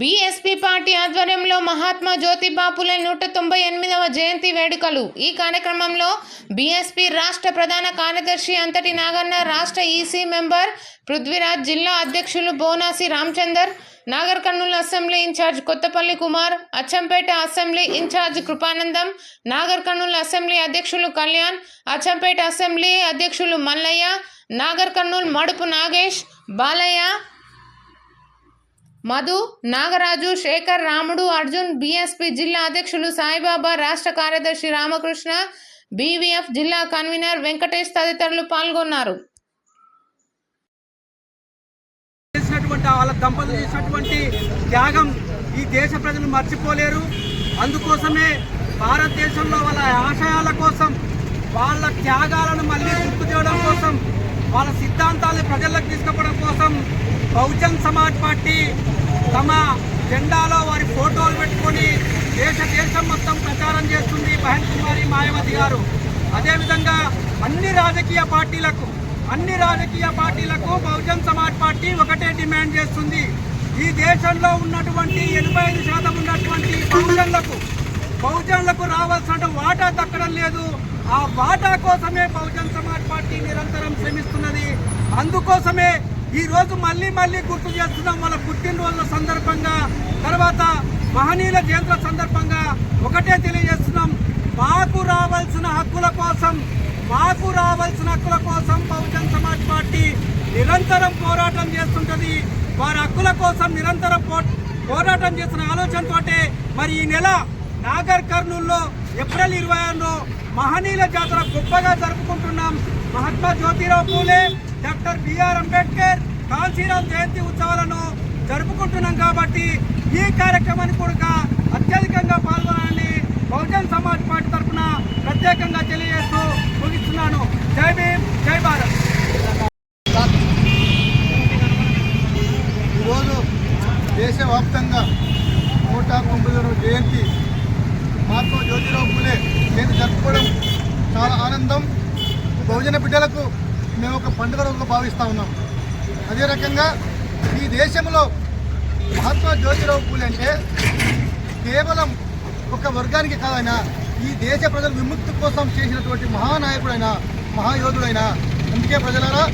BSP party ఆధ్వర్యంలో మహాత్మా జ్యోతిబా పులే నూట తొంభై ఎనిమిదవ జయంతి వేడుకలు. ఈ కార్యక్రమంలో బీఎస్పీ రాష్ట్ర ప్రధాన కార్యదర్శి అంతటి నాగన్న రాష్ట్ర ఈసీ మెంబర్ పృథ్వీరాజ్ జిల్లా అధ్యక్షులు Bonasi Ramachander Nagar Kurnool assembly incharge Kothapalli Kumar Achampet assembly incharge Krupanandam Nagar Kurnool assembly అధ్యక్షులు కళ్యాణ్ అచ్చంపేట అసెంబ్లీ అధ్యక్షులు మల్లయ్య నాగర్ కర్నూలు మడుపు నాగేష్ బాలయ్య మధు నాగరాజు శేఖర్ రాముడు అర్జున్ బీఎస్పీ జిల్లా అధ్యక్షులు సాయిబాబా రాష్ట్ర కార్యదర్శి రామకృష్ణ బీవీఎఫ్ జిల్లా కన్వీనర్ వెంకటేష్ తదితరులు పాల్గొన్నారు. చేసినటువంటి వాళ్ళ దంపతులు చేసినటువంటి త్యాగం ఈ దేశ ప్రజలు మర్చిపోలేరు. అందుకోసమే భారతదేశంలో వాళ్ళ ఆశయాల కోసం వాళ్ళ త్యాగాలను మళ్ళీ గుర్తు చేయడం కోసం వాళ్ళ సిద్ధాంతాలను ప్రజలకు తీసుకుపోవడం కోసం బహుజన్ సమాజ్ పార్టీ తమ జెండాలో వారి ఫోటోలు పెట్టుకొని దేశ దేశం మొత్తం ప్రచారం చేస్తుంది బహన్ కుమారి మాయావతి గారు. అదేవిధంగా అన్ని రాజకీయ పార్టీలకు అన్ని రాజకీయ పార్టీలకు బహుజన్ సమాజ్ పార్టీ ఒకటే డిమాండ్ చేస్తుంది. ఈ దేశంలో ఉన్నటువంటి ఎనభై ఐదు శాతం ఉన్నటువంటి బహుజన్లకు బహుజన్లకు రావాల్సిన వాటా దక్కడం లేదు. ఆ వాటా కోసమే బహుజన్ సమాజ్ పార్టీ నిరంతరం శ్రమిస్తున్నది. అందుకోసమే ఈరోజు మళ్ళీ మళ్ళీ గుర్తు చేస్తున్నాం వాళ్ళ పుట్టినరోజుల సందర్భంగా తర్వాత మహనీయుల జయంతుల సందర్భంగా ఒకటే తెలియజేస్తున్నాం. మాకు రావాల్సిన హక్కుల కోసం మాకు రావాల్సిన హక్కుల కోసం బహుజన్ సమాజ్ పార్టీ నిరంతరం పోరాటం చేస్తుంటది. వారి హక్కుల కోసం నిరంతరం పో పోరాటం చేసిన ఆలోచనతోటే మరి ఈ నెల నాగర్ కర్నూల్లో ఏప్రిల్ ఇరవై ఆరులో మహనీయుల జాతర గొప్పగా జరుపుకుంటున్నాం. మహాత్మా జ్యోతిరావు పూలే డాక్టర్ బిఆర్ అంబేద్కర్ కాంచీరామ్ జయంతి ఉత్సవాలను జరుపుకుంటున్నాం కాబట్టి ఈ కార్యక్రమానికి కూడా అత్యధికంగా పాల్గొనాలని బహుజన్ సమాజ్ పార్టీ తరఫున ప్రత్యేకంగా తెలియజేస్తూ దేశవ్యాప్తంగా నూట తొంభై జయంతి మహాత్మా జ్యోతిరావు పూలే. జయంతి జరుపుకోవడం చాలా ఆనందం. బహుజన బిడ్డలకు మేము ఒక పండుగ రోజుగా భావిస్తూ ఉన్నాం. అదే రకంగా ఈ దేశంలో మహాత్మా జ్యోతిరావు పూలే అంటే కేవలం ఒక వర్గానికి కాదైనా ఈ దేశ ప్రజల విముక్తి కోసం చేసినటువంటి మహానాయకుడైన మహాయోధుడైనా. అందుకే ప్రజలారా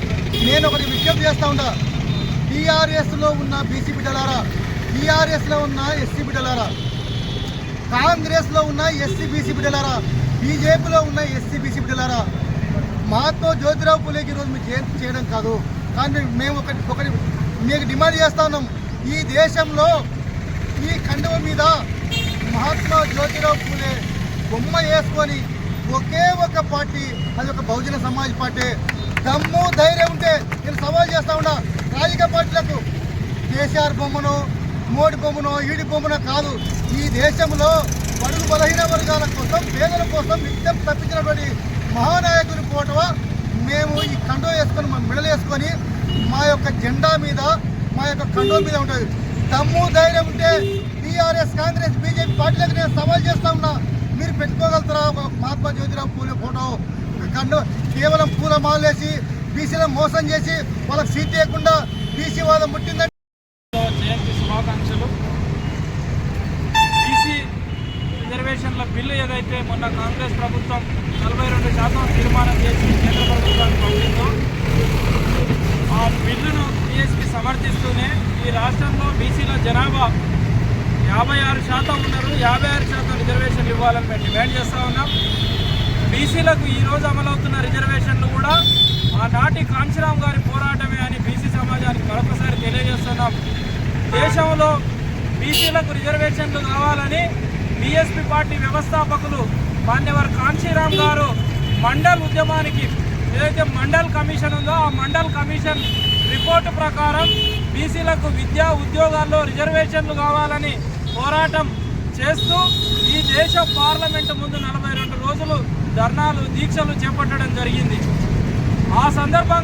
నేను ఒకటి విజ్ఞప్తి చేస్తా ఉన్నా. టీఆర్ఎస్లో ఉన్న బీసీ బిడ్డలారా టీఆర్ఎస్లో ఉన్న ఎస్సీ బిడ్డలారా కాంగ్రెస్లో ఉన్న ఎస్సీ బీసీ బిడ్డలారా బీజేపీలో ఉన్న ఎస్సీ బీసీ బిడ్డలారా మహాత్మా జ్యోతిరావు పూలేకి ఈరోజు మీరు జయంతి చేయడం కాదు. కానీ మేము ఒకటి ఒకటి మీకు డిమాండ్ చేస్తా ఉన్నాం. ఈ దేశంలో ఈ కండువ మీద మహాత్మా జ్యోతిరావు పూలే బొమ్మ వేసుకొని ఒకే ఒక పార్టీ అది ఒక బహుజన సమాజ్ పార్టీ. దమ్ము ధైర్యం ఉంటే నేను సవాల్ చేస్తా ఉన్నా. రాజకీయ పార్టీలకు కేసీఆర్ బొమ్మను మోడీ బొమ్మను ఈడి బొమ్మను కాదు. ఈ దేశంలో బడుగు బలహీన వర్గాల కోసం పేదల కోసం నిత్యం తప్పించినటువంటి మహానాయకుని పోటవ మేము ఈ కండో వేసుకొని మా మెడలు వేసుకొని మా యొక్క జెండా మీద మా యొక్క కండో మీద ఉంటుంది. దమ్ము ధైర్యం ఉంటే టీఆర్ఎస్ కాంగ్రెస్ బీజేపీ పార్టీలకు నేను సవాల్ చేస్తా ఉన్నా. మీరు పెట్టుకోగలుగుతారా? ఒక మహాత్మా జ్యోతిరావు పూలే ఫోటో ఒక కండో కేవలం పూల మాలేసి బీసీలను మోసం చేసి వాళ్ళకి సీట్ లేకుండా బీసీ వాదం ముట్టిందంటే జయంతి శుభాకాంక్షలు. బీసీ రిజర్వేషన్ల బిల్లు ఏదైతే మొన్న కాంగ్రెస్ ప్రభుత్వం నలభై రెండు శాతం తీర్మానం చేసి కేంద్ర ప్రభుత్వానికి పంపిందో ఆ బిల్లును టీఎస్పీ సమర్థిస్తూనే ఈ రాష్ట్రంలో బీసీల జనాభా యాభై ఆరు శాతం ఉన్నారు. యాభై ఆరు శాతం రిజర్వేషన్లు ఇవ్వాలని మేము డిమాండ్ చేస్తూ ఉన్నాం. బీసీలకు ఈ రోజు అమలవుతున్న రిజర్వేషన్లు కూడా ఆనాటి కాంశీరామ్ గారి పోరాటమే అని బీసీ సమాజానికి మరొకసారి తెలియజేస్తున్నాం. దేశంలో బీసీలకు రిజర్వేషన్లు కావాలని బీఎస్పీ పార్టీ వ్యవస్థాపకులు మాన్యవర్ కాంశీరామ్ గారు మండల్ ఉద్యమానికి ఏదైతే మండల్ కమిషన్ ఉందో ఆ మండల్ కమిషన్ రిపోర్టు ప్రకారం బీసీలకు విద్యా ఉద్యోగాల్లో రిజర్వేషన్లు కావాలని పోరాటం చేస్తూ ఈ దేశ పార్లమెంటు ముందు నలభై రెండు రోజులు ధర్నాలు దీక్షలు చేపట్టడం జరిగింది. ఆ సందర్భంగా